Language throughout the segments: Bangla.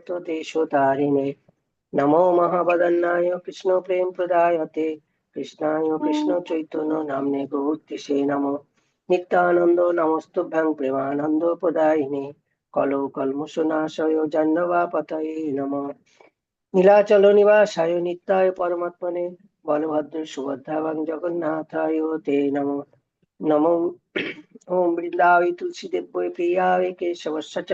तत्त्वदेशोतारिणे नमो महावदन्नाय कृष्ण प्रेम प्रदायते कृष्णाय कृष्ण चैतन्य नाम्ने गौतिषे नमो नित्यानन्द नमस्तुभ्यं प्रेमानन्द प्रदायिने कलो कल्मुषनाशय जन्नवापतये नमः নীলাচল নিবাসায় নিত্যায় পরমাত্মনে বলভদ্র সুভদ্রাবাং জগন্নাথায় তে নম নম ওম বৃন্দাবৈ তুলসীদেব্যৈ প্রিয়ায় কেশবস্য চ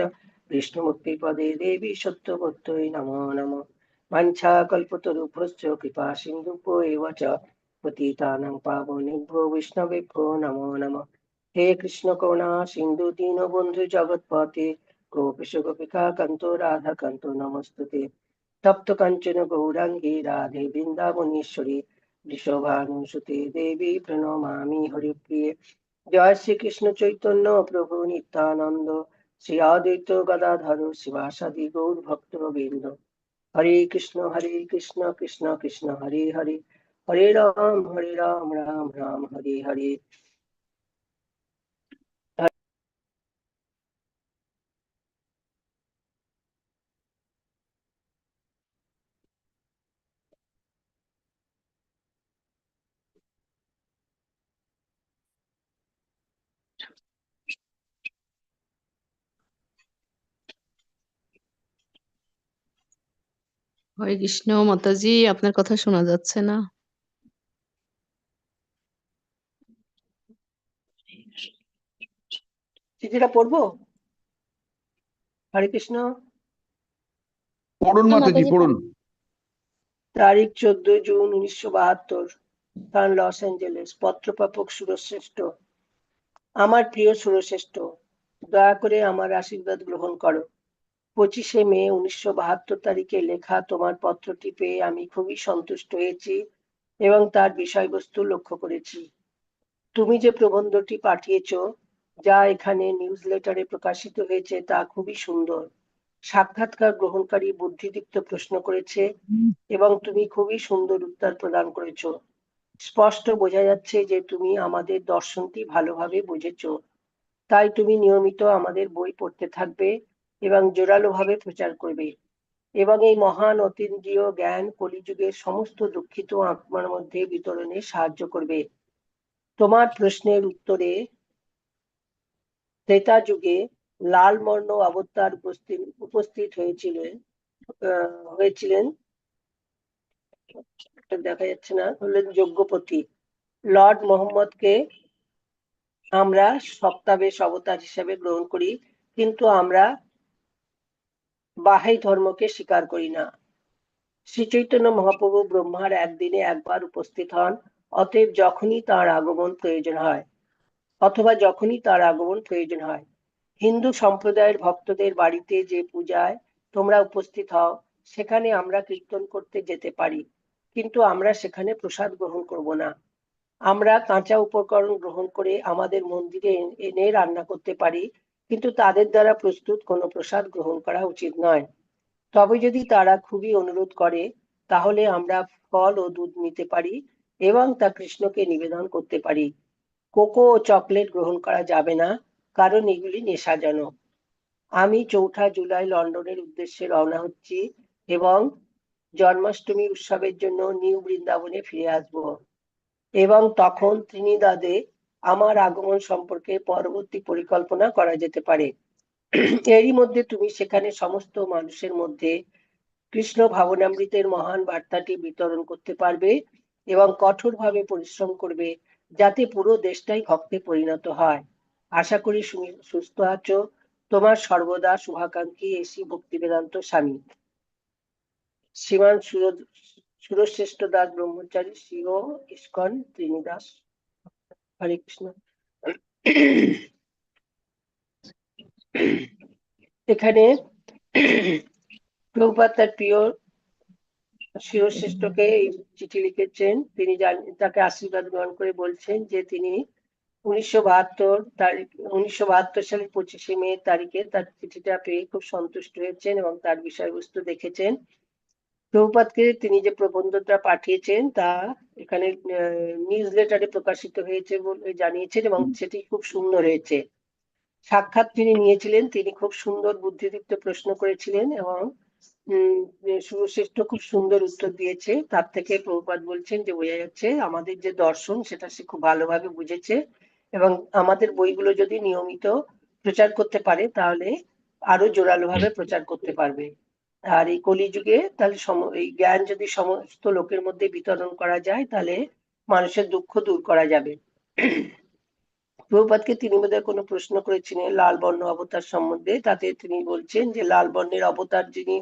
বিষ্ণুমুক্তি পদে দেবী সত্যবত্যৈ নমো নম বাঞ্ছা কল্পতরুভ্যশ্চ কৃপা সিন্ধুভ্য এব চ পতিতানাং পাবনেভ্যো বৈষ্ণবেভ্যো নমো নম হে কৃষ্ণ করুণা সিন্ধু দীনবন্ধু জগৎপতে গোপীশ গোপিকা কান্ত রাধা কান্ত নমস্তুতে তপ্ত কাঞ্চন গৌরাঙ্গী রাধে বৃন্দাবনেশ্বরী বৃষভানুসুতে দেবী প্রণমামি হরিপ্রিয়ে জয় শ্রীকৃষ্ণ চৈতন্য প্রভু নিত্যানন্দ শ্রী অদ্বৈত গদাধর শিবাসাদি গৌর ভক্ত বৃন্দ হরে কৃষ্ণ হরে কৃষ্ণ কৃষ্ণ কৃষ্ণ, হরে হরে। হরে রাম হরে রাম রাম রাম, হরে হরে। হরে কৃষ্ণ মাতাজি আপনার কথা শোনা যাচ্ছে না। চিঠিটা পড়ব? হরে কৃষ্ণ। পড়ুন মাতাজি পড়ুন। তারিখ চোদ্দ জুন উনিশশো বাহাত্তর স্থান লস অ্যাঞ্জেলেস পত্রপ্রাপক সুরশ্রেষ্ঠ। আমার প্রিয় সুরশ্রেষ্ঠ দয়া করে আমার আশীর্বাদ গ্রহণ করো। পঁচিশে মে উনিশশো বাহাত্তর তারিখে লেখা তোমার পত্রটি পেয়ে আমি খুবই সন্তুষ্ট হয়েছি এবং তার বিষয়বস্তু লক্ষ্য করেছি। তুমি যে প্রবন্ধটি পাঠিয়েছ, যা এখানে নিউজ লেটারে প্রকাশিত হয়েছে, তা খুবই সুন্দর। সাক্ষাৎকার গ্রহণকারী বুদ্ধিদীপ্ত প্রশ্ন করেছে এবং তুমি খুবই সুন্দর উত্তর প্রদান করেছ। স্পষ্ট বোঝা যাচ্ছে যে তুমি আমাদের দর্শনটি ভালোভাবে বুঝেছ। তাই তুমি নিয়মিত আমাদের বই পড়তে থাকবে এবং জোরালোভাবে প্রচার করবে। এবং এই মহান অতীন্দ্রিয় জ্ঞান কলিযুগের সমস্ত দুঃখিত আত্মার মধ্যে বিতরণে সাহায্য করবে। তোমার প্রশ্নের উত্তরে ত্রেতা যুগে লাল বর্ণ অবতার উপস্থিত উপস্থিত হয়েছিলেন। হয়েছিলেন দেখা যাচ্ছে না, হলেন যজ্ঞপতি। লর্ড মোহাম্মদকে আমরা সপ্তাবেশ অবতার হিসেবে গ্রহণ করি, কিন্তু আমরা বাহাই ধর্মকে স্বীকার করি না। শ্রী চৈতন্য মহাপ্রভু ব্রহ্মার একদিনে একবার উপস্থিত হন, অতএব যখনই তার আগমন প্রয়োজন হয়, অথবা যখনই তার আগমন প্রয়োজন হয়। হিন্দু সম্প্রদায়ের ভক্তদের বাড়িতে যে পূজায় তোমরা উপস্থিত হও, সেখানে আমরা কীর্তন করতে যেতে পারি, কিন্তু আমরা সেখানে প্রসাদ গ্রহণ করব না। আমরা কাঁচা উপকরণ গ্রহণ করে আমাদের মন্দিরে এনে- এনে রান্না করতে পারি কিন্তু তাদের দ্বারা প্রস্তুত কোনো প্রসাদ গ্রহণ করা উচিত নয়। তবে যদি তারা খুবই অনুরোধ করে, তাহলে আমরা ফল ও দুধ নিতে পারি এবং তা কৃষ্ণকে নিবেদন করতে পারি। কোকো ও চকলেট গ্রহণ করা যাবে না, কারণ এগুলি নেশাজনক। আমি চৌঠা জুলাই লন্ডনের উদ্দেশ্যে রওনা হচ্ছি এবং জন্মাষ্টমী উৎসবের জন্য নিউ বৃন্দাবনে ফিরে আসব। এবং তখন ত্রিনিদাদে আমার আগমন সম্পর্কে পরবর্তী পরিকল্পনা করা যেতে পারে। এরই মধ্যে তুমি সেখানে সমস্ত মানুষের মধ্যে কৃষ্ণ ভাবনামৃতের মহান বার্তাটি বিতরণ করতে পারবে এবং কঠোরভাবে পরিশ্রম করবে যাতে পুরো দেশটাই ভক্তে পরিণত হয়। আশা করি সুস্থ আছো। তোমার সর্বদা শুভাকাঙ্ক্ষী এসি ভক্তি বেদান্ত স্বামী। শ্রীমান সুর- সুরশ্রেষ্ঠ দাস ব্রহ্মচারী শিও ইস্কন ত্রিনিদাস হরে কৃষ্ণ এখানে প্রভুপাত তার প্রিয় শিরশ্রেষ্ঠকে এই চিঠি লিখেছেন। তিনি তাকে আশীর্বাদ গ্রহণ করে বলছেন যে তিনি উনিশশো বাহাত্তর তারিখ, উনিশশো বাহাত্তর সালের পঁচিশে মে তারিখে তার চিঠিটা পেয়ে খুব সন্তুষ্ট হয়েছেন এবং তার বিষয়বস্তু দেখেছেন। প্রভুপাতকে তিনি যে প্রবন্ধটা পাঠিয়েছেন তা এখানে নিউজ লেটারে প্রকাশিত হয়েছে বলে জানিয়েছেন এবং সেটি খুব সুন্দর হয়েছে। সাক্ষাৎ তিনি নিয়েছিলেন তিনি খুব সুন্দর বুদ্ধিদীপ্ত প্রশ্ন করেছিলেন এবং উম সুরশ্রেষ্ঠ খুব সুন্দর উত্তর দিয়েছে। তার থেকে প্রভুপাত বলছেন যে বোঝা যাচ্ছে আমাদের যে দর্শন সেটা সে খুব ভালোভাবে বুঝেছে এবং আমাদের বইগুলো যদি নিয়মিত প্রচার করতে পারে তাহলে আরও জোরালো ভাবে প্রচার করতে পারবে। আর এই কলিযুগে তাহলে সম- এই জ্ঞান যদি সমস্ত লোকের মধ্যে বিতরণ করা যায়, তাহলে মানুষের দুঃখ দূর করা যাবে। প্রভুপাতকে তিনি বোধহয় কোনো প্রশ্ন করেছিলেন লাল বর্ণ অবতার সম্বন্ধে। তাতে তিনি বলছেন যে, লাল বর্ণের অবতার যিনি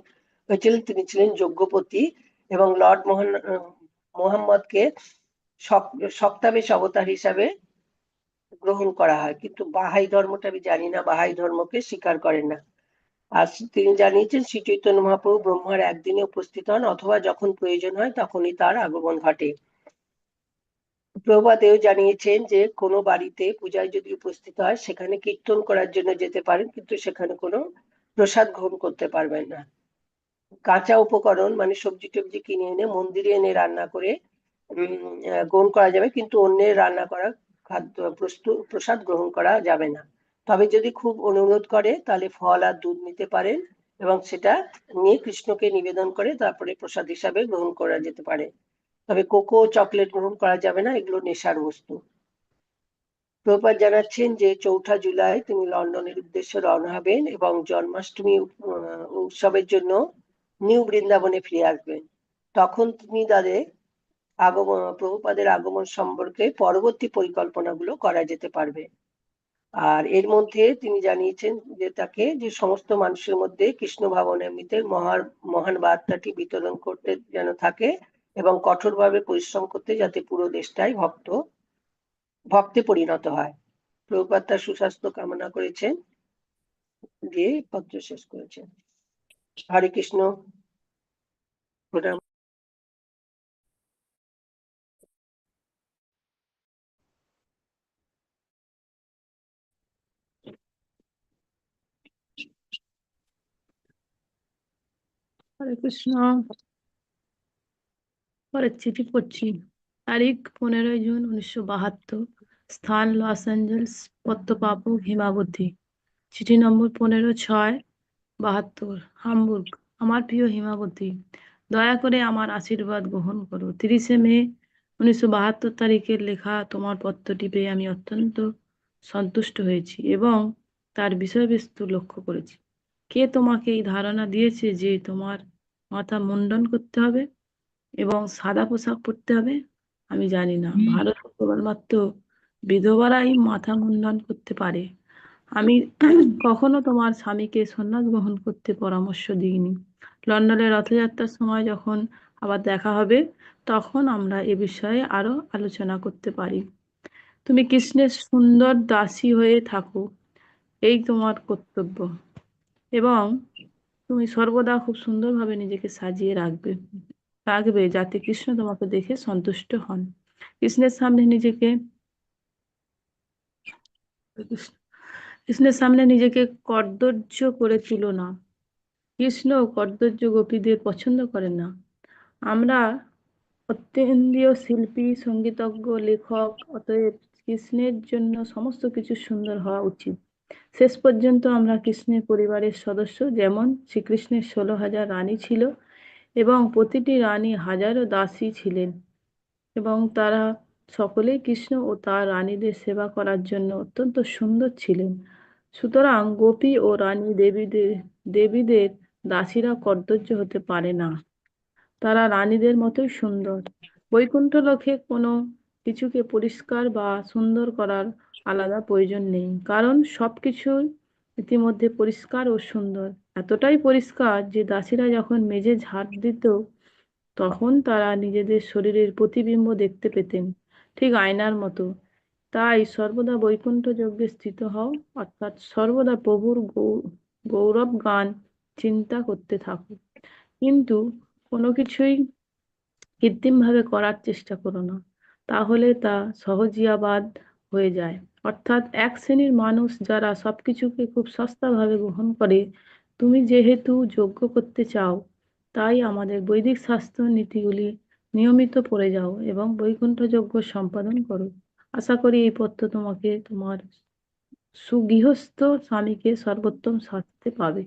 হয়েছিলেন, তিনি ছিলেন যজ্ঞপতি এবং লর্ড মোহন, মোহাম্মদকে সপ- সপ্তাবেশ অবতার হিসাবে গ্রহণ করা হয়। কিন্তু বাহাই ধর্মটা আমি জানি না, বাহাই ধর্মকে স্বীকার করেন না। আর তিনি জানিয়েছেন, শ্রী চৈতন্য মহাপ্রভু ব্রহ্মার একদিনে উপস্থিত হন, অথবা যখন প্রয়োজন হয় তখনই তার আগমন ঘটে। প্রভাত এও জানিয়েছেন যে, কোনো বাড়িতে পূজায় যদি উপস্থিত হয়, সেখানে কীর্তন করার জন্য যেতে পারেন, কিন্তু সেখানে কোনো প্রসাদ গ্রহণ করতে পারবেন না। কাঁচা উপকরণ মানে সবজি টবজি কিনে এনে মন্দিরে এনে রান্না করে গ্রহণ করা যাবে, কিন্তু অন্যের রান্না করা খাদ্য, প্রস্তুত, প্রসাদ গ্রহণ করা যাবে না। তবে যদি খুব অনুরোধ করে, তাহলে ফল আর দুধ নিতে পারেন এবং সেটা নিয়ে কৃষ্ণকে নিবেদন করে তারপরে প্রসাদ হিসাবে গ্রহণ করা যেতে পারে। তবে কোকো চকলেট গ্রহণ করা যাবে না, এগুলো নেশার বস্তু। প্রপাত জানাচ্ছেন যে চৌঠা জুলাই তিনি লন্ডনের উদ্দেশ্যে রওনা হবেন এবং জন্মাষ্টমী উৎসবের জন্য নিউ বৃন্দাবনে ফিরে আসবেন। তখন তিনি তাদের আগমন, প্রভুপাদের আগমন সম্পর্কে পরবর্তী পরিকল্পনাগুলো করা যেতে পারবে। আর এর মধ্যে তিনি জানিয়েছেন যে তাকে যে সমস্ত মানুষের মধ্যে কৃষ্ণ ভাবনামৃতের মহান মহান বার্তাটি বিতরণ করতে যেন থাকে এবং কঠোরভাবে পরিশ্রম করতে যাতে পুরো দেশটাই ভক্ত, ভক্তে পরিণত হয়। প্রভুপাদ তার সুস্বাস্থ্য কামনা করেছেন দিয়ে পত্র শেষ করেছেন। হরে কৃষ্ণ। প্রণাম। হরে কৃষ্ণ। পরের চিঠি পড়ছি। তারিখ পনেরোই জুন উনিশশো বাহাত্তর। স্থান লস অ্যাঞ্জেলস পত্তপাপক হিমাবতী। চিঠি নম্বর পনেরো ছয় বাহাত্তর, হামবুর্গ। আমার প্রিয় হিমাবতী, দয়া করে আমার আশীর্বাদ গ্রহণ করো। তিরিশে মে উনিশশো বাহাত্তর তারিখের লেখা তোমার পত্রটি পেয়ে আমি অত্যন্ত সন্তুষ্ট হয়েছি এবং তার বিষয়বস্তু লক্ষ্য করেছি। কে তোমাকে এই ধারণা দিয়েছে যে তোমার মাথা মুন্ডন করতে হবে এবং সাদা পোশাক পরতে হবে? আমি জানি না। ভারত কেবলমাত্র বিধবারাই মাথা মুন্ডন করতে পারে। আমি কখনো তোমার স্বামীকে সন্ন্যাস গ্রহণ করতে পরামর্শ দিইনি। লন্ডনের রথযাত্রার সময় যখন আবার দেখা হবে তখন আমরা এ বিষয়ে আরও আলোচনা করতে পারি। তুমি কৃষ্ণের সুন্দর দাসী হয়ে থাকো। এই তোমার কর্তব্য। এবং তুমি সর্বদা খুব সুন্দরভাবে নিজেকে সাজিয়ে রাখবে রাখবে যাতে কৃষ্ণ তোমাকে দেখে সন্তুষ্ট হন। কৃষ্ণের সামনে নিজেকে কৃষ্ণের সামনে নিজেকে কর্দর্য করে তুলো না। কৃষ্ণ কর্দর্য গোপীদের পছন্দ করেন না। আমরা অত্যেন্দ্রীয় শিল্পী, সঙ্গীতজ্ঞ, লেখক, অতএব কৃষ্ণের জন্য সমস্ত কিছু সুন্দর হওয়া উচিত। শেষ পর্যন্ত আমরা কৃষ্ণের পরিবারের সদস্য, যেমন শ্রীকৃষ্ণের ষোলো হাজার রানী ছিল এবং প্রতিটি রানী হাজারো দাসী ছিলেন। এবং তারা সকলেই কৃষ্ণ ও তার রানীদের সেবা করার জন্য অত্যন্ত সুন্দর ছিলেন। সুতরাং গোপী ও রানী দেবীদের দেবীদের দাসীরা কর্তব্য হতে পারে না। তারা রানীদের মতোই সুন্দর। বৈকুণ্ঠ লোকে কোনো কিছুকে পরিষ্কার বা সুন্দর করার আলাদা প্রয়োজন নেই। কারণ সবকিছুই ইতিমধ্যে পরিষ্কার ও সুন্দর। এতটাই পরিষ্কার যে দাসীরা যখন মেঝে ঝাড় দিত, তখন তারা নিজেদের শরীরের প্রতিবিম্ব দেখতে পেতেন, ঠিক আয়নার মতো। তাই সর্বদা বৈকুণ্ঠ যজ্ঞে স্থিত হও, অর্থাৎ সর্বদা প্রভুর গৌরব গান চিন্তা করতে থাকো। কিন্তু কোনো কিছুই কৃত্রিমভাবে করার চেষ্টা করো না, তাহলে তা সহজিয়াবাদ হয়ে যায়। অর্থাৎ এক শ্রেণির মানুষ যারা সবকিছুকে খুব সস্তাভাবে গ্রহণ করে, তুমি যেহেতু যোগ্য করতে চাও, তাই আমাদের বৈদিক স্বাস্থ্য নীতিগুলি নিয়মিত পড়ে যাও এবং বৈকুণ্ঠ যজ্ঞ সম্পাদন করো। আশা করি এই পত্র তোমাকে তোমার সুগৃহস্থ স্বামীকে সর্বোত্তম শাস্তি পাবে।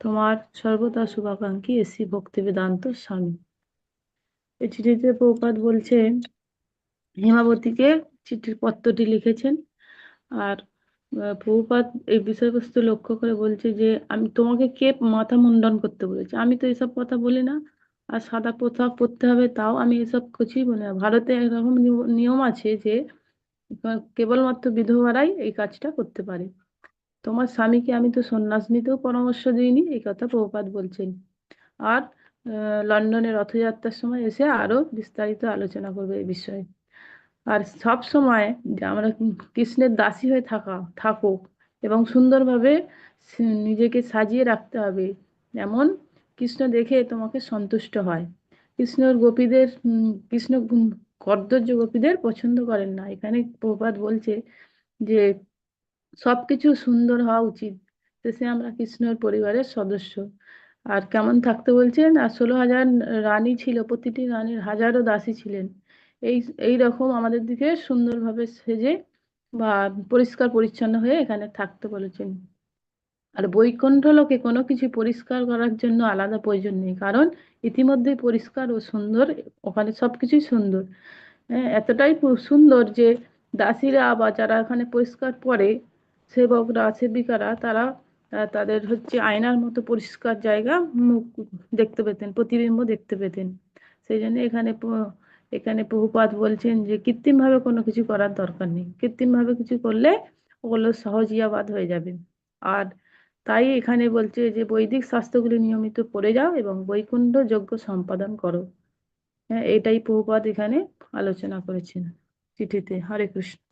তোমার সর্বদা শুভাকাঙ্ক্ষী এসি ভক্তিবেদান্ত স্বামী। এই চিঠিতে প্রভুপাদ বলছে হেমাবতীকে চিঠির পত্রটি লিখেছেন আর আহ, প্রভুপাদ এই বিষয়বস্তু লক্ষ্য করে বলছে যে আমি তোমাকে কে মাথা মুন্ডন করতে বলেছে? আমি তো এসব কথা বলি না। আর সাদা পোশাক পরতে হবে তাও আমি এসব কিছুই বলি। না ভারতে এরকম নিয়- নিয়ম আছে যে কেবলমাত্র বিধবারাই এই কাজটা করতে পারে। তোমার স্বামীকে আমি তো সন্ন্যাস নিতেও পরামর্শ দিইনি এই কথা প্রভুপাদ বলছেন। আর লন্ডনে রথযাত্রার সময় এসে আরও বিস্তারিত আলোচনা করবে এই বিষয়ে। আর সব সময় যে আমরা কৃষ্ণের দাসী হয়ে থাকা থাকো এবং সুন্দরভাবে নিজেকে সাজিয়ে রাখতে হবে। যেমন কৃষ্ণ দেখে তোমাকে সন্তুষ্ট হয়। কৃষ্ণর গোপীদের কৃষ্ণ কর্দর্য গোপীদের পছন্দ করেন না। এখানে প্রভুপাদ বলছে যে সবকিছু সুন্দর হওয়া উচিত। শেষে আমরা কৃষ্ণর পরিবারের সদস্য। আর কেমন থাকতে বলছেন? আর ষোলো হাজার রানী ছিল, প্রতিটি রানীর হাজারো দাসী ছিলেন। এই এই রকম আমাদের দিকে সুন্দরভাবে সেজে বা পরিষ্কার পরিচ্ছন্ন হয়ে এখানে থাকতে বলেছেন। আর বৈকুণ্ঠ লোকে কোনো কিছু পরিষ্কার করার জন্য আলাদা প্রয়োজন নেই, কারণ ইতিমধ্যেই পরিষ্কার ও সুন্দর, ওখানে সবকিছুই সুন্দর। হ্যাঁ এতটাই সুন্দর যে দাসীরা বা যারা এখানে পরিষ্কার পরে, সেবকরা, সেবিকারা, তারা তাদের হচ্ছে আয়নার মতো পরিষ্কার জায়গা মুখ দেখতে পেতেন, প্রতিবিম্ব দেখতে পেতেন। সেই জন্য এখানে এখানে প্রভুপাত বলছেন যে কৃত্রিমভাবে কোনো কিছু করার দরকার নেই। কৃত্রিমভাবে কিছু করলে ওগুলো সহজিয়াবাদ হয়ে যাবে। আর তাই এখানে বলছে যে বৈদিক শাস্ত্রগুলি নিয়মিত পড়ে যাও এবং বৈকুণ্ঠ যজ্ঞ সম্পাদন করো। হ্যাঁ এটাই প্রভুপাত এখানে আলোচনা করেছেন চিঠিতে। হরে কৃষ্ণ।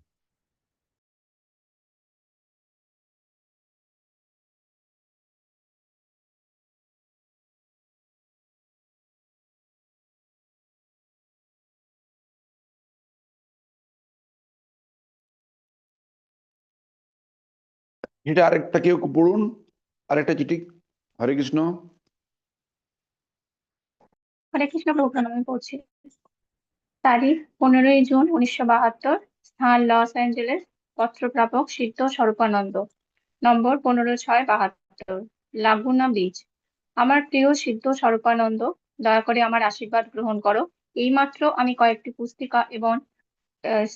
এটা আরেকটা কেউ পড়ুন, আরেকটা চিঠি। হরে কৃষ্ণ। হরে কৃষ্ণ প্রভু প্রণামে পড়ছি। তারিখ পনেরোই জুন উনিশশো বাহাত্তর, স্থান লস অ্যাঞ্জেলেস পত্র প্রাপক সিদ্ধ স্বরূপানন্দ, নম্বর পনেরো ছয় বাহাত্তর, লাগুনা বীজ আমার প্রিয় সিদ্ধ স্বরূপানন্দ, দয়া করে আমার আশীর্বাদ গ্রহণ করো। এইমাত্র আমি কয়েকটি পুস্তিকা এবং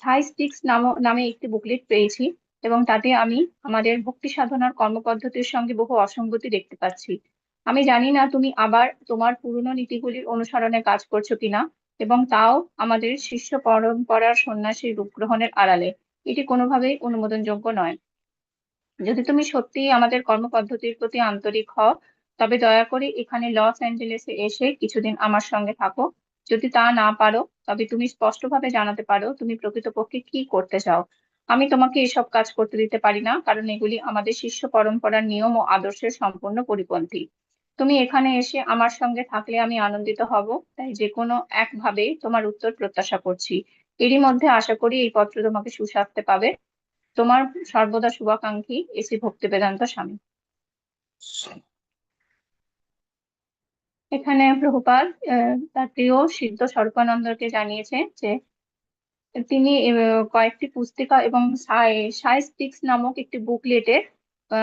সাই স্টিক্স নামে একটি বুকলেট পেয়েছি। এবং তাতে আমি আমাদের ভক্তি সাধনার কর্মপদ্ধতির সঙ্গে বহু অসঙ্গতি দেখতে পাচ্ছি। আমি জানি না তুমি আবার তোমার পুরনো নীতিগুলির অনুসরণে কাজ করছ কিনা এবং তাও আমাদের শিষ্য পরম্পরার সন্ন্যাসীর রূপ গ্রহণের আড়ালে। এটি কোনোভাবেই অনুমোদনযোগ্য নয়। যদি তুমি সত্যিই আমাদের কর্মপদ্ধতির প্রতি আন্তরিক হও, তবে দয়া করে এখানে লস অ্যাঞ্জেলেসে এসে কিছুদিন আমার সঙ্গে থাকো। যদি তা না পারো, তবে তুমি স্পষ্টভাবে জানাতে পারো তুমি প্রকৃতপক্ষে কি করতে চাও। আমি তোমাকে এসব কাজ করতে দিতে পারি না, কারণ এগুলি আমাদের শিষ্য পরম্পরার নিয়ম ও আদর্শের সম্পূর্ণ পরিপন্থী। তুমি এখানে এসে আমার সঙ্গে থাকলে আমি আনন্দিত হব, তাই যে কোনো একভাবে তোমার উত্তর প্রত্যাশা করছি। এরই মধ্যে আশা করি এই পত্র তোমাকে সুস্বাস্থ্যে পাবে। তোমার সর্বদা শুভাকাঙ্ক্ষী এসি ভক্তি বেদান্ত স্বামী। এখানে প্রভুপাদ তার প্রিয় সিদ্ধ স্বরূপানন্দকে জানিয়েছে যে তিনি কয়েকটি পুস্তিকা এবং সাই সাই নামক একটি বুকলেটে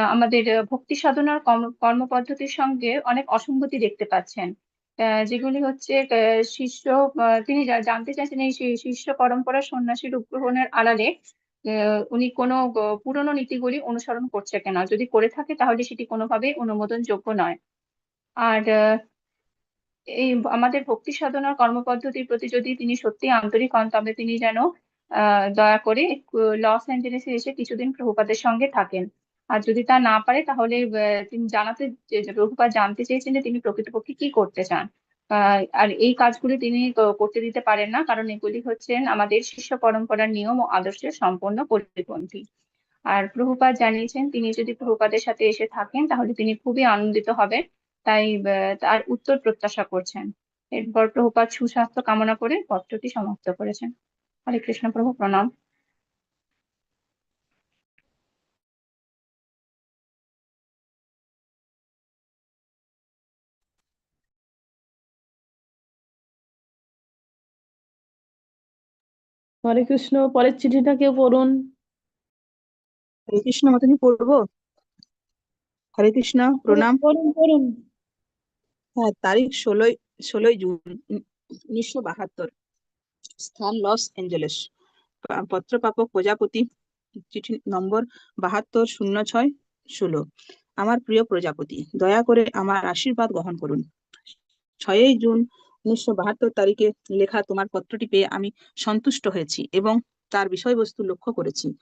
আমাদের ভক্তি সাধনার কর্ম- কর্মপদ্ধতির সঙ্গে অনেক অসঙ্গতি দেখতে পাচ্ছেন। যেগুলি হচ্ছে শিষ্য তিনি জানতে চাইছেন এই শিষ্য পরম্পরা সন্ন্যাসী রূপ গ্রহণের আড়ালে উনি কোনো পুরনো নীতিগুলি অনুসরণ করছে কিনা। যদি করে থাকে তাহলে সেটি কোনোভাবেই অনুমোদনযোগ্য নয়। আর এই আমাদের ভক্তি সাধনার কর্মপদ্ধতির প্রতি যদি তিনি সত্যি আন্তরিক হন, তবে তিনি যেন দয়া করে লস অ্যাঞ্জেলেসে এসে কিছুদিন প্রভুপাদের সঙ্গে থাকেন। আর যদি তা না পারে, তাহলে তিনি জানাতে প্রভুপাদ জানতে চেয়েছেন যে তিনি প্রকৃতপক্ষে কি করতে চান। আর এই কাজগুলি তিনি করতে দিতে পারেন না, কারণ এগুলি হচ্ছেন আমাদের শিষ্য পরম্পরার নিয়ম ও আদর্শের সম্পূর্ণ পরিপন্থী। আর প্রভুপাদ জানিয়েছেন, তিনি যদি প্রভুপাদের সাথে এসে থাকেন, তাহলে তিনি খুবই আনন্দিত হবেন। তাই আহ, তার উত্তর প্রত্যাশা করছেন। এরপর প্রভুপাদ সুস্বাস্থ্য কামনা করে পত্রটি সমাপ্ত করেছেন। হরে কৃষ্ণ প্রভু প্রণাম। হরে কৃষ্ণ পরের চিঠিটা কেউ পড়ুন? হরে কৃষ্ণ মাতাজি পড়ব? হরে কৃষ্ণ প্রণাম। পড়ুন পড়ুন। হ্যাঁ তারিখ ষোলোই ষোলোই জুন উনিশশো বাহাত্তর। স্থান লস অ্যাঞ্জেলেস। পা- পত্রপ্রাপক প্রজাপতি, চিঠি নম্বর বাহাত্তর শূন্য ছয় ষোলো। আমার প্রিয় প্রজাপতি, দয়া করে আমার আশীর্বাদ গ্রহণ করুন। ছয়ই জুন উনিশশো বাহাত্তর তারিখে লেখা তোমার পত্রটি পেয়ে আমি সন্তুষ্ট হয়েছি এবং তার বিষয়বস্তু লক্ষ্য করেছি।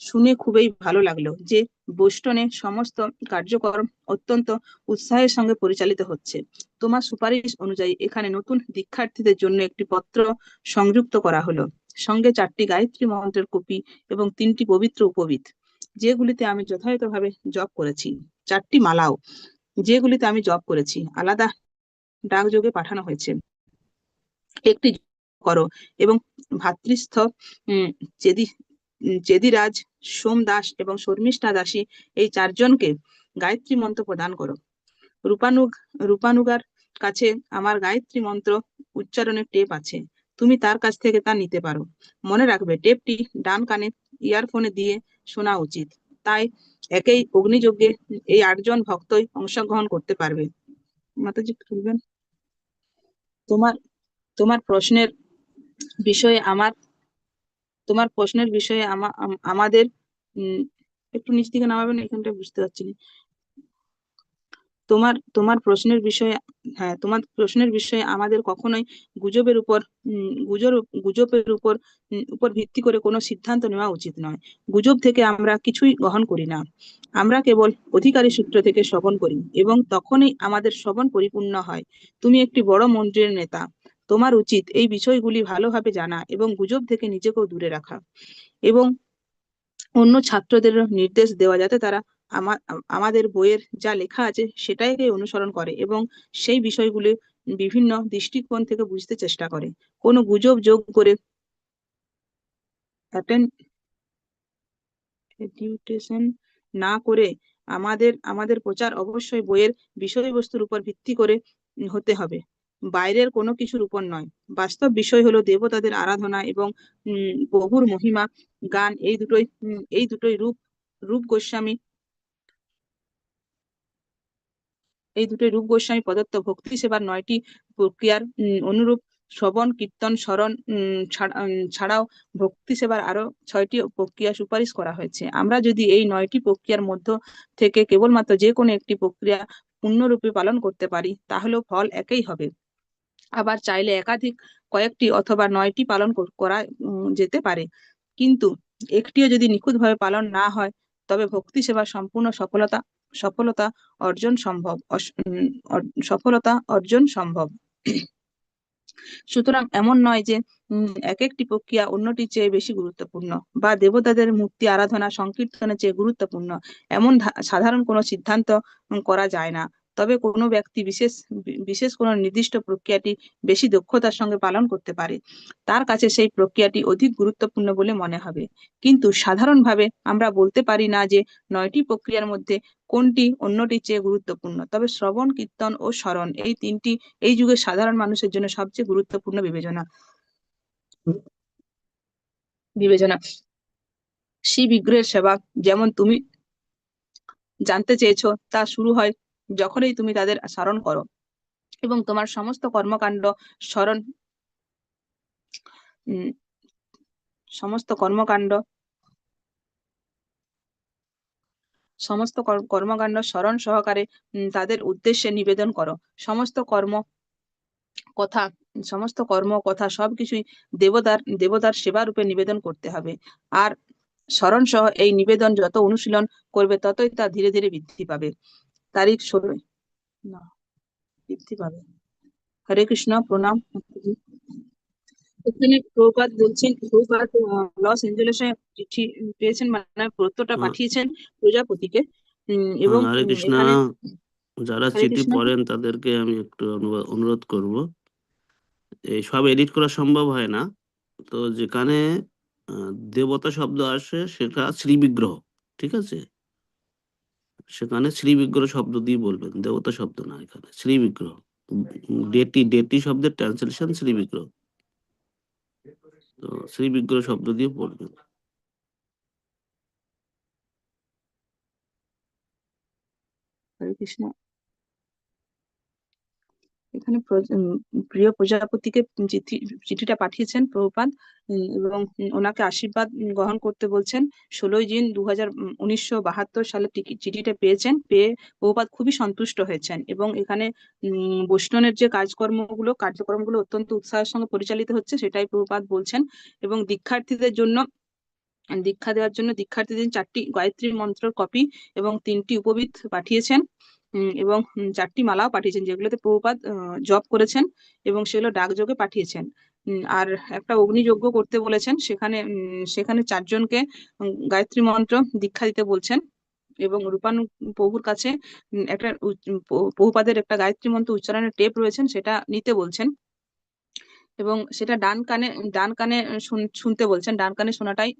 শুনে খুবই ভালো লাগল যে বোস্টনে সমস্ত কার্যক্রম অত্যন্ত উৎসাহের সঙ্গে পরিচালিত হচ্ছে। তোমার সুপারিশ অনুযায়ী এখানে নতুন দীক্ষার্থীদের জন্য একটি পত্র সংযুক্ত করা হলো। সঙ্গে চারটি গায়ত্রী মন্ত্রের কপি এবং তিনটি পবিত্র উপবিদ যেগুলিতে আমি যথাযথভাবে জপ করেছি। চারটি মালাও, যেগুলিতে আমি জপ করেছি। আলাদা ডাকযোগে পাঠানো হয়েছে। একটি করো এবং ভাতৃস্থ, উম চেদি চেদিরাজ সোম দাস এবং শর্মিষ্ঠা দাসী এই চারজনকে গায়ত্রী মন্ত্র প্রদান করো। রূপানুগ, রূপানুগার কাছে আমার গায়ত্রী মন্ত্র উচ্চারণের টেপ আছে। তুমি তার কাছ থেকে তা নিতে পারো। মনে রাখবে, টেপটি ডান কানে ইয়ারফোনে দিয়ে শোনা উচিত। তাই একই অগ্নিযজ্ঞে এই আটজন ভক্তই অংশগ্রহণ করতে পারবে। মাতাজি তোমার তোমার প্রশ্নের বিষয়ে আমার তোমার প্রশ্নের বিষয়ে আমা- আম- আমাদের একটু নিচ দিকে নামাবেন, এখানটা বুঝতে পারছি না। তোমার তোমার প্রশ্নের বিষয়ে হ্যাঁ তোমার প্রশ্নের বিষয়ে আমাদের কখনোই গুজবের উপর গুজব গুজবের উপর উপর ভিত্তি করে কোনো সিদ্ধান্ত নেওয়া উচিত নয়। গুজব থেকে আমরা কিছুই গ্রহণ করি না। আমরা কেবল অধিকারী সূত্র থেকে শ্রবণ করি এবং তখনই আমাদের শ্রবণ পরিপূর্ণ হয়। তুমি একটি বড় মন্ত্রীর নেতা। তোমার উচিত এই বিষয়গুলি ভালোভাবে জানা এবং গুজব থেকে নিজেকেও দূরে রাখা এবং অন্য ছাত্রদের নির্দেশ দেওয়া যাতে তারা আমাদের বইয়ের যা লেখা আছে সেটাই অনুসরণ করে এবং সেই বিষয়গুলি বিভিন্ন দৃষ্টিকোণ থেকে বুঝতে চেষ্টা করে। কোনো গুজব যোগ করে না করে আমাদের আমাদের প্রচার অবশ্যই বইয়ের বিষয়বস্তুর উপর ভিত্তি করে হতে হবে। বাইরের কোনো কিছুর উপর নয়। বাস্তব বিষয় হলো দেবতাদের আরাধনা এবং প্রভুর মহিমা, গান, এই দুটোই এই দুটোই রূপ রূপ গোস্বামী এই দুটোই রূপ গোস্বামী প্রদত্ত ভক্তি সেবার নয়টি প্রক্রিয়ার অনুরূপ শ্রবণ, কীর্তন, স্মরণ ছাড়াও ভক্তি সেবার আরও ছয়টি প্রক্রিয়া সুপারিশ করা হয়েছে। আমরা যদি এই নয়টি প্রক্রিয়ার মধ্য থেকে কেবলমাত্র যে কোনো একটি প্রক্রিয়া পূর্ণরূপে পালন করতে পারি, তাহলেও ফল একই হবে। আবার চাইলে একাধিক কয়েকটি অথবা নয়টি পালন করা যেতে পারে। কিন্তু একটিও যদি নিখুঁতভাবে পালন না হয়, তবে ভক্তি সেবার সম্পূর্ণ সফলতা সফলতা অর্জন সম্ভব সফলতা অর্জন সম্ভব। সুতরাং এমন নয় যে এক একটি প্রক্রিয়া অন্যটির চেয়ে বেশি গুরুত্বপূর্ণ বা দেবতাদের মূর্তি আরাধনা সংকীর্তনের চেয়ে গুরুত্বপূর্ণ। এমন সাধারণ কোনো সিদ্ধান্ত করা যায় না। তবে কোনো ব্যক্তি বিশেষ বিশেষ কোনো নির্দিষ্ট প্রক্রিয়াটি বেশি দক্ষতার সঙ্গে পালন করতে পারে। তার কাছে সেই প্রক্রিয়াটি অধিক গুরুত্বপূর্ণ বলে মনে হবে। কিন্তু সাধারণভাবে আমরা বলতে পারি না যে নয়টি প্রক্রিয়ার মধ্যে কোনটি অন্যটির চেয়ে গুরুত্বপূর্ণ। তবে শ্রবণ, কীর্তন ও স্মরণ এই তিনটি এই যুগে সাধারণ মানুষের জন্য সবচেয়ে গুরুত্বপূর্ণ বিবেচনা। বিবেচনা। শ্রী বিগ্রহের সেবা। যেমন তুমি জানতে চেয়েছো, তা শুরু হয় যখনই তুমি তাদের স্মরণ করো এবং তোমার সমস্ত কর্মকাণ্ড স্মরণ সমস্ত কর্মকাণ্ড সমস্ত কর্মকাণ্ড স্মরণ সহকারে তাদের উদ্দেশ্যে নিবেদন করো। সমস্ত কর্ম কথা, সমস্ত কর্ম কথা সবকিছুই দেবতার দেবতার সেবা রূপে নিবেদন করতে হবে। আর স্মরণ সহ এই নিবেদন যত অনুশীলন করবে ততই তা ধীরে ধীরে বৃদ্ধি পাবে। তারিখ ষোলোই। না। বৃদ্ধি পাবে। হরে কৃষ্ণ প্রণাম। এখানে প্রভুপাদ বলছেন প্রভুপাদ লস এঞ্জেলেসে চিঠি পেয়েছেন মানে পত্রটা পাঠিয়েছেন প্রজাপতিকে। এবং হরে কৃষ্ণ। যারা চিঠি। পড়েন তাদেরকে আমি একটু অনুরোধ করব। এই সব এডিট করা সম্ভব হয় না। তো যেখানে আহ, দেবতা শব্দ আসে সেটা শ্রী বিগ্রহ ঠিক আছে? সেখানে শ্রী বিগ্রহ শব্দ দিয়ে বলবেন, দেবতা শব্দ না এখানে, শ্রী বিগ্রহ। ডেটি ডেটি শব্দের ট্রান্সলেশন শ্রী বিগ্রহ। তো শ্রী বিগ্রহ শব্দ দিয়ে পড়বেন হরে কৃষ্ণ। এখানে প্রিয় প্রজাপতিকে চিঠি, চিঠিটা পাঠিয়েছেন প্রভুপাদ এবং ওনাকে আশীর্বাদ গ্রহণ করতে বলছেন। ষোলোই জুন দু হাজার উনিশশো বাহাত্তর সালে চিঠিটা পেয়েছেন, পেয়ে প্রভুপাদ খুবই সন্তুষ্ট হয়েছেন এবং এখানে বৈষ্ণবের যে কাজকর্মগুলো, কার্যক্রমগুলো অত্যন্ত উৎসাহের সঙ্গে পরিচালিত হচ্ছে সেটাই প্রভুপাদ বলছেন এবং দীক্ষার্থীদের জন্য, দীক্ষা দেওয়ার জন্য দীক্ষার্থীদের চারটি গায়ত্রী মন্ত্রের কপি এবং তিনটি উপবিদ পাঠিয়েছেন। এবং চারটি মালাও পাঠিয়েছেন, যেগুলোতে প্রভুপাদ জপ করেছেন এবং সেগুলো ডাকযোগে পাঠিয়েছেন। আর একটা অগ্নিযজ্ঞ করতে বলেছেন, সেখানে সেখানে চারজনকে গায়ত্রী মন্ত্র দীক্ষা দিতে বলছেন এবং রূপানু প্রভুর কাছে একটা প্রভুপাদের একটা গায়ত্রী মন্ত্র উচ্চারণের টেপ রয়েছেন, সেটা নিতে বলছেন এবং সেটা ডান কানে ডান কানে শুন- শুনতে বলছেন। ডান কানে শোনাটাই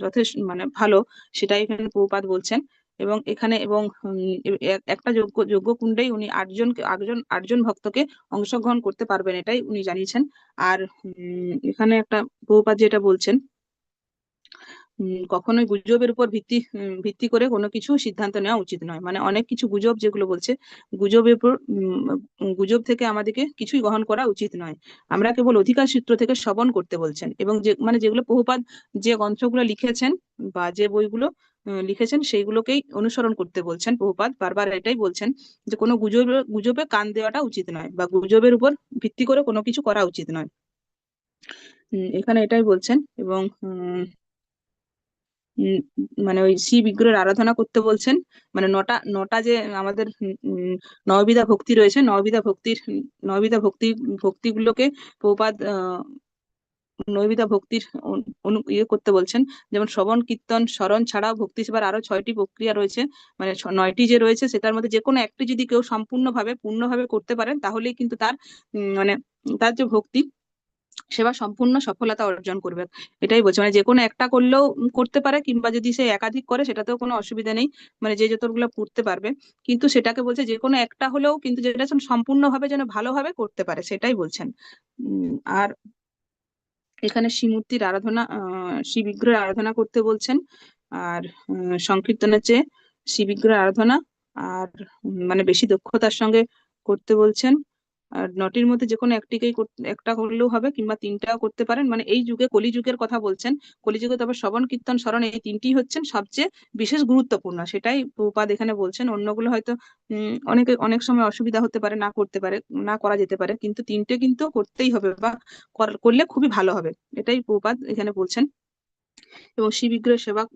যথেষ্ট মানে ভালো, সেটাই এখানে প্রভুপাদ বলছেন। এবং এখানে এবং একটা যোগ্য যোগ্য কুণ্ডেই উনি আটজন আটজন আটজন ভক্তকে অংশগ্রহণ করতে পারবেন, এটাই উনি জানিয়েছেন। আর এখানে একটা বহুপাত যেটা বলছেন কখনোই গুজবের উপর ভিত্তি ভিত্তি করে কোনো কিছু সিদ্ধান্ত নেওয়া উচিত নয়। মানে অনেক কিছু গুজব যেগুলো বলছে, গুজবের উপর গুজব থেকে আমাদেরকে কিছুই গ্রহণ করা উচিত নয়। আমরা কেবল অধিকার সূত্র থেকে শ্রবণ করতে বলছেন এবং যে মানে যেগুলো প্রভুপাদ যে গ্রন্থগুলো লিখেছেন বা যে বইগুলো লিখেছেন সেইগুলোকেই অনুসরণ করতে বলছেন প্রভুপাদ। বারবার এটাই বলছেন যে কোনো গুজবে গুজবে কান দেওয়াটা উচিত নয় বা গুজবের উপর ভিত্তি করে কোনো কিছু করা উচিত নয়। এখানে এটাই বলছেন এবং মানে ওই শ্রী বিগ্রহের আরাধনা করতে বলছেন। মানে নটা নটা যে আমাদের নববিধা ভক্তি রয়েছে নববিধা ভক্তির নববিধা ভক্তি, ভক্তিগুলোকে প্রপাদ নৈবিধা ভক্তির ইয়ে করতে বলছেন। যেমন শ্রবণ, কীর্তন, স্মরণ ছাড়াও ভক্তি সেবার আরও ছয়টি প্রক্রিয়া রয়েছে। মানে নয়টি যে রয়েছে সেটার মধ্যে যে কোনো একটি যদি কেউ সম্পূর্ণভাবে, পূর্ণভাবে করতে পারেন, তাহলেই কিন্তু তার মানে তার যে ভক্তি সেবা সম্পূর্ণ সফলতা অর্জন করবে। এটাই বলছে। মানে যে কোনো একটা করলেও করতে পারে কিংবা যদি সে একাধিক করে, সেটাতেও কোনো অসুবিধা নেই। মানে যে যতগুলো করতে পারবে। কিন্তু সেটাকে বলছে যে কোনো একটা হলেও কিন্তু যেটা সম্পূর্ণভাবে যেন ভালোভাবে করতে পারে, সেটাই বলছেন। আর এখানে শ্রীমূর্তির আরাধনা, আহ বিগ্রহের আরাধনা করতে বলছেন। আর সংকীর্তনের চেয়ে শ্রী আরাধনা। আর মানে বেশি দক্ষতার সঙ্গে করতে বলছেন। আর নটির মধ্যে যে কোনো একটিকেই একটা করলেও হবে কিংবা তিনটাও করতে পারেন। মানে এই যুগে কলিযুগের কথা বলছেন। কলিযুগে তবে শ্রবণ, কীর্তন, স্মরণ এই তিনটি হচ্ছেন সবচেয়ে বিশেষ গুরুত্বপূর্ণ। সেটাই প্রভুপাদ এখানে বলছেন, অন্যগুলো হয়তো অনেকে, অনেক সময় অসুবিধা হতে পারে, না করতে পারে, না করা যেতে পারে, কিন্তু তিনটে কিন্তু করতেই হবে বা কর- করলে খুবই ভালো হবে। এটাই প্রভুপাদ এখানে বলছেন। এবং শিব বিগ্রহের সেবা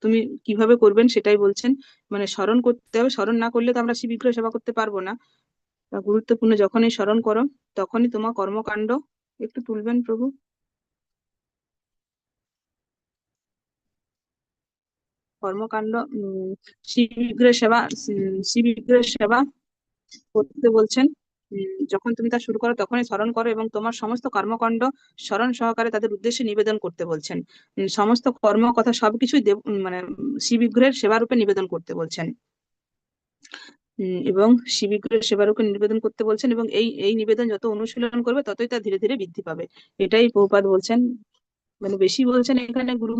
তুমি কীভাবে করবেন সেটাই বলছেন। মানে স্মরণ করতে হবে, স্মরণ না করলে তো আমরা শিব বিগ্রহ সেবা করতে পারব না। গুরুত্বপূর্ণ যখনই স্মরণ করো তখনই তোমার কর্মকাণ্ড একটু তুলবেন প্রভু। কর্মকাণ্ড উম শিব সেবা উম, শিব সেবা করতে বলছেন। যখন তুমি তা শুরু করো তখনই স্মরণ করো এবং তোমার সমস্ত কর্মকাণ্ড স্মরণ সহকারে তাদের উদ্দেশ্যে নিবেদন করতে বলছেন। সমস্ত কর্ম কথা সবকিছুই দেব মানে উম, শিব বিগ্রহের সেবা রূপে নিবেদন করতে বলছেন। এবং শিব বিগ্রহের সেবা রূপে নিবেদন করতে বলছেন এবং এই এই নিবেদন যত অনুশীলন করবে ততই তা ধীরে ধীরে বৃদ্ধি পাবে। এটাই প্রভুপাদ বলছেন। মানে বেশি বলছেন এখানে গুরু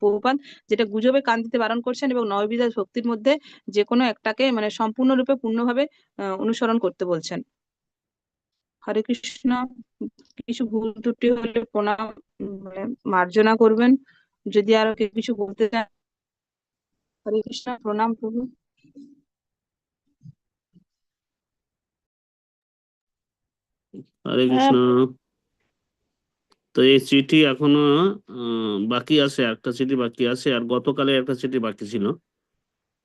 প্রভুপাদ যেটা গুজবে কান দিতে বারণ করছেন এবং নয়বিধা শক্তির মধ্যে যে কোনো একটাকে মানে সম্পূর্ণরূপে পূর্ণভাবে অনুসরণ করতে বলছেন। হরে কৃষ্ণ, কিছু ভুল ত্রুটি হলে প্রণাম মানে মার্জনা করবেন। যদি আরও কিছু বলতে চান হরে কৃষ্ণ, প্রণাম প্রভু হরে কৃষ্ণ। তো এই চিঠি এখনও আহ, বাকি আছে একটা চিঠি বাকি আছে আর গতকালে একটা চিঠি বাকি ছিল।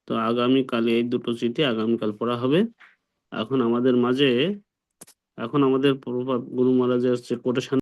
তো আগামীকালে এই দুটো চিঠি আগামীকাল পড়া হবে। এখন আমাদের মাঝে এখন আমাদের প্রভাত গুরু মহারাজের যে কোটেশন